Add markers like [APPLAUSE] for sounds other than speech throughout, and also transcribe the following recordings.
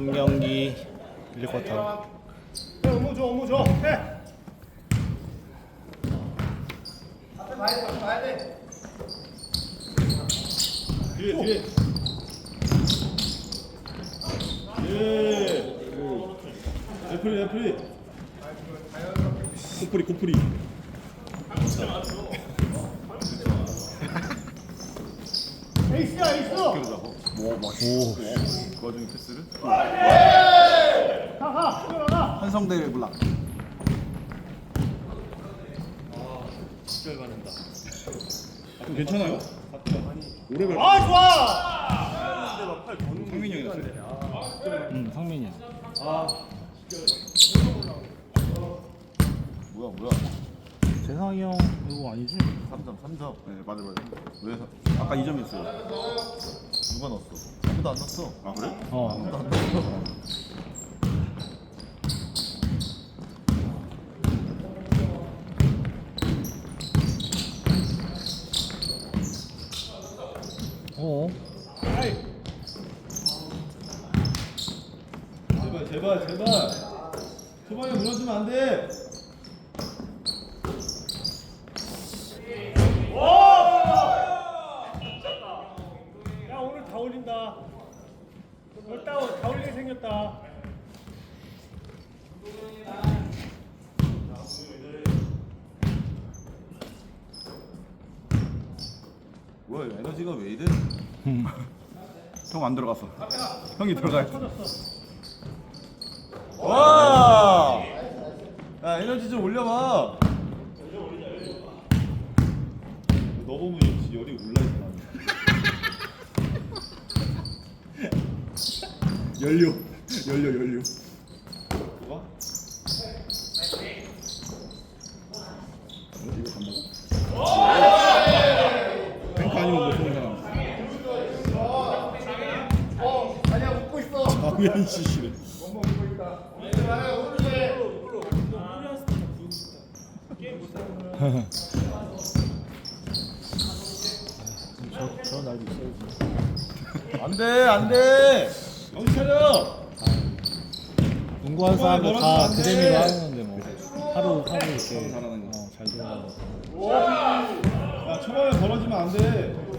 3경기 1쿼터 어머 줘, 어머 줘. 해. 뒤에 뒤에 예 레프리 레프리 코프리 코프리 에이스야, 에이스. 오 그 와중에 패스를? 한성대 블락 좀 괜찮아요? 오래 갈 아, 좋아. 상민이 형이 났어요 응 상민이 형 뭐야 뭐야 재상이 형 이거 아니지? 3점 3점 네 맞아 맞아 왜 사- 아까 2점이었어요 누가 넣었어? 아무도 안 넣었어 아 그래? 어 아무도 안 넣었어 어. 제발 제발 제발 초반에 무너지면 안 돼. 다 올리게 생겼다. 뭐야 이거 에너지가 왜 이래? 형 안 들어갔어 형이 들어가야 돼 와! 야 에너지 좀 올려봐 너 보면 역시 열이 올라 있어. 연료 연료 연료. 안돼 안돼 차려. 농구하는 사람들 다그 돼. 재미로 하는데 뭐 하루 하루 이렇게 잘하는 거. 어, 잘 돌아가고 야 초반에 벌어지면 안 돼.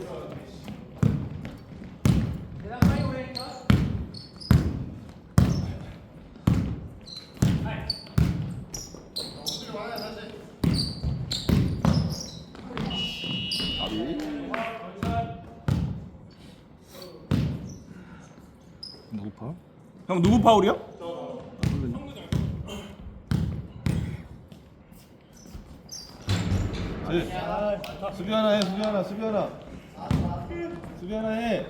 누구 파? 형 누구 파울이야? 제 수비 하나 해 수비 하나 수비 하나 수비 하나 해.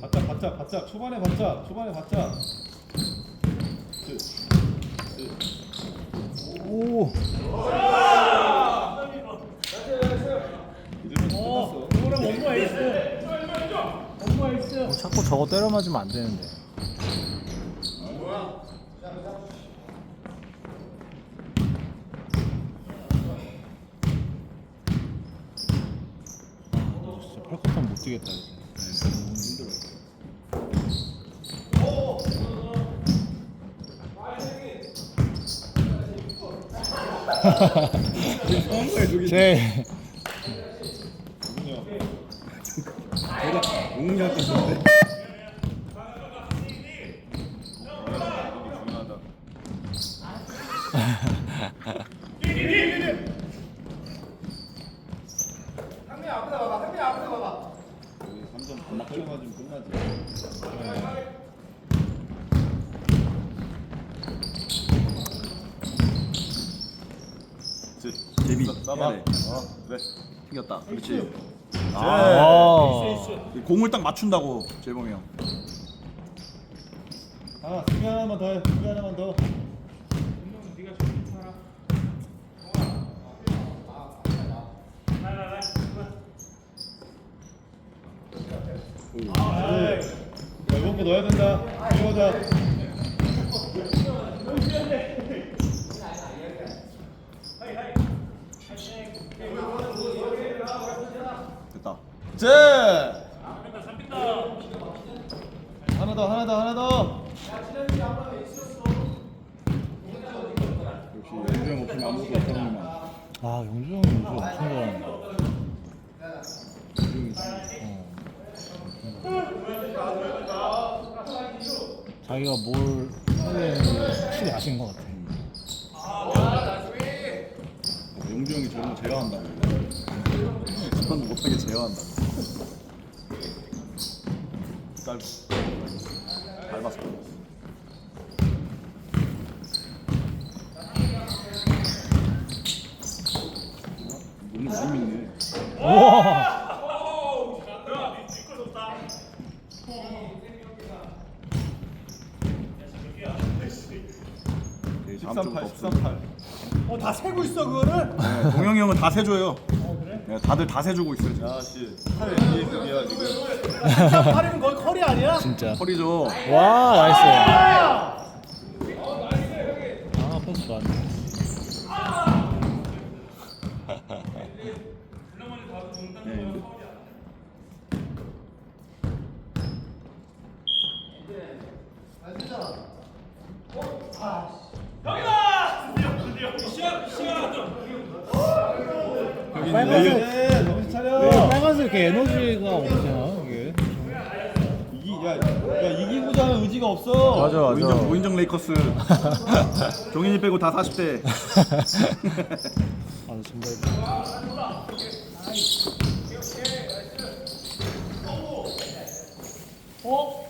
바짝 바짝 바짝 초반에 바짝 초반에 바짝. 오 이제는 어, 끝났어. 이거랑 에이스. 에이스. 자꾸 저거 때려 맞으면 안 되는데 아, 진짜 팔컷하면 못 뛰겠다 이제 [LAUGHS] 제 여기 3점 반막 흘려가지고 끝나지. 제비. 어 그래. 튕겼다. 그렇지 아, 공을 딱 맞춘다고 재범이 형 하나 수비 하나만 더 해. 수비 하나만 더. 야, 이번 거 넣어야 된다. 이거자. 됐다 제 하나 더 하나 더 하나 더 역시 영주형 없으면 아무것도 없다는구만. 아 영주 형이 요즘 엄청 잘하는데. 어. 자기가 뭘 해야 되는지 확실히 아신 것 같아. 영주 형이 저런 거 제어한다고. 저런 못하게 제어한다고. 짧. 밟았어. 오늘 많이 믿네. 우와. 네, 13팔 13팔 어다 세고 있어 그거를? 네, 동영이 형은 다 세줘요. 네, 다들 다 세주고 있어요. 지금. 야씨 팔 NBA급이야 지금 8이면 거의 커리 아니야? 진짜. 허리죠. 와 나이스. 아! 아 패스 좋았네. [LAUGHS] 네. 여기는 빨간색. 레이어. 네 정신 차려 빨간색 이렇게 에너지가 없잖아 이게. 이기 야, 야 이기고자 하는 의지가 없어 맞아 맞아. 무인정, 무인정 레이커스. [LAUGHS] 종인이 빼고 다 40대. [LAUGHS] 아 정말. 어?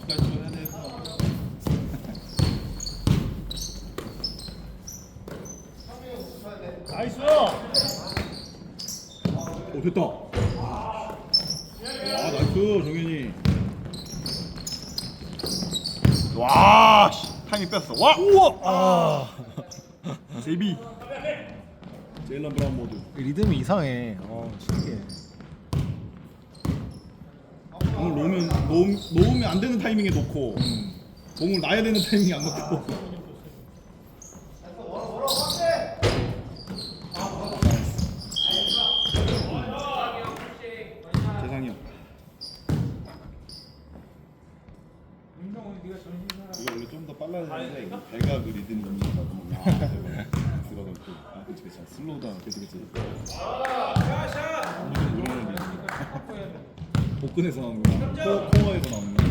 주까지 좀 해야 되겠어 나이스! 오 됐다. 와 나이스 종현이. 와 씨, 타이밍 뺐어. 와 우와. 아 제비. 제일런 브라운 모드. 리듬이 이상해. 어 신기해. 공을 놓으면 놓음, 놓으면 안 되는 타이밍에 놓고 공을 놔야 되는 타이밍에 안 놓고. [LAUGHS] 재상이 형. 이거 원래 좀 더 빨라야 되는데 이거 배가 그 리듬이 너무 나고 들어갈 때 아, 그치 그치 슬로우 다운 그치 그치 복근에서 나오는구나. 코, 코어에서 나오는구나.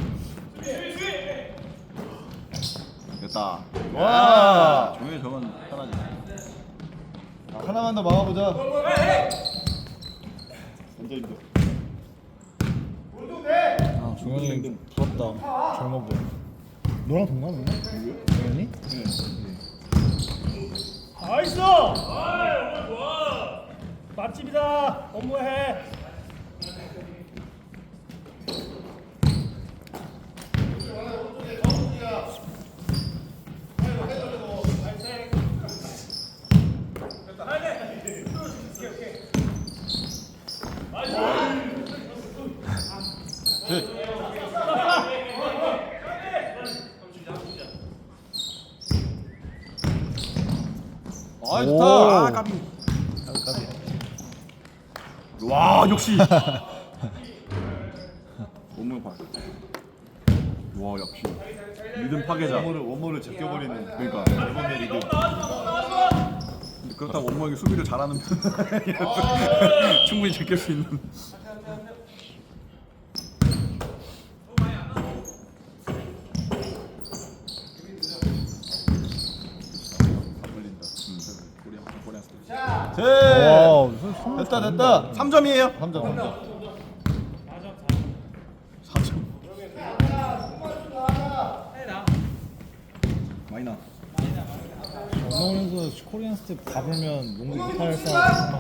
됐다. 와 종현이 저건 편하지. 하나만 더 막아보자 힘들 아 종현이 부럽다. 젊어 보여. 너랑 동갑이야? 종현이? 네. 나이스! 맛집이다! 업무해! 아 오. 좋다 아 까비. 까비. 와 역시. 원물 봐. 와 역시. 리듬 파괴자. 원모를 원모를 제껴버리는 그러니까. 대범의 리듬 근데 그렇다고 원모에게 수비를 잘하는 편은 [LAUGHS] 충분히 제낄 수 있는. 안 걸린다 음. 됐다 됐다. 3점이에요. 3점. 3점. 4점. 많이 나. 전원에서 코리안 스텝 밟으면 농구 못할 사람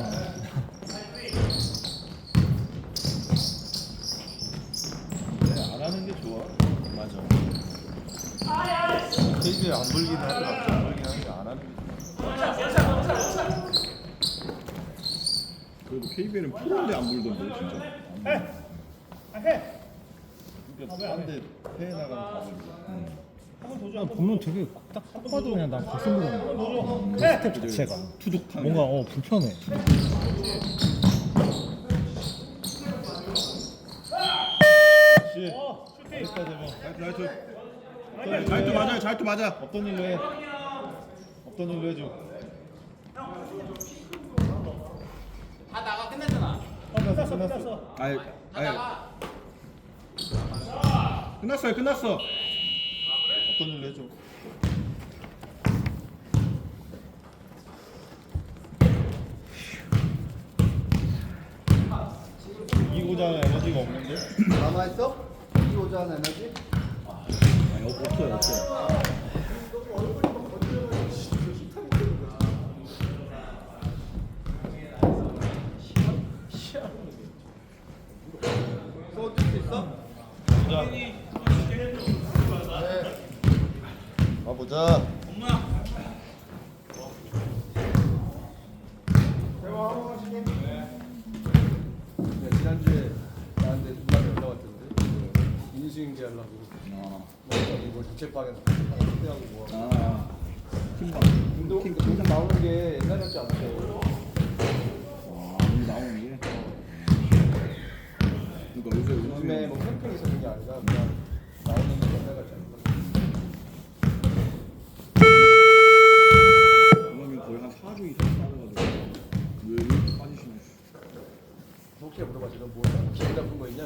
네, 안 하는 게 좋아. 맞아. 케이지에 안 불기는 하더라도 안 불기는 하는 게안 하는 게 그래도 KBL은 프로인데 안 불던데 진짜. 해! 아, 해! 그러니까 딴데 나가면 다 보면 되게 딱 봐도 그냥 난. 더 줘. 해. 스텝 자체가 투둑하게. 뭔가 어 불편해. 씨. 어, 아니야, 자이투 맞아요 자이투 맞아 없던 일로 해. 없던 일로 해줘. 다 나가 끝났잖아. 어, 끝났어, 끝났어. 아이 아이 끝났어요 끝났어 없던 일로 해줘. 이기고자 하는 에너지가 없는데? 남아있어? 이호자 에너지? 아니 없- 없어요 없어요 쏘줄 수 있어? 가보자. 네, 지난주에 나한테 누가 연락 왔던데. 그 인수인계 하려고. 뭐 이거 자책방에서 그때하고 뭐. 아 팀방 운동? 동생 나오는 게 옛날 같지 않고 와 오늘 나오는 게 그러니까 요새 요즘에 뭐 캠핑 있었는 게 아니라 그냥 나오는 게 옛날 같지 않고 음악이 거의 한 4주 이상 빠져가지고 왜 이렇게 빠지시나 혹시 물어봐 지금 뭐 기분 나쁜 거 있냐?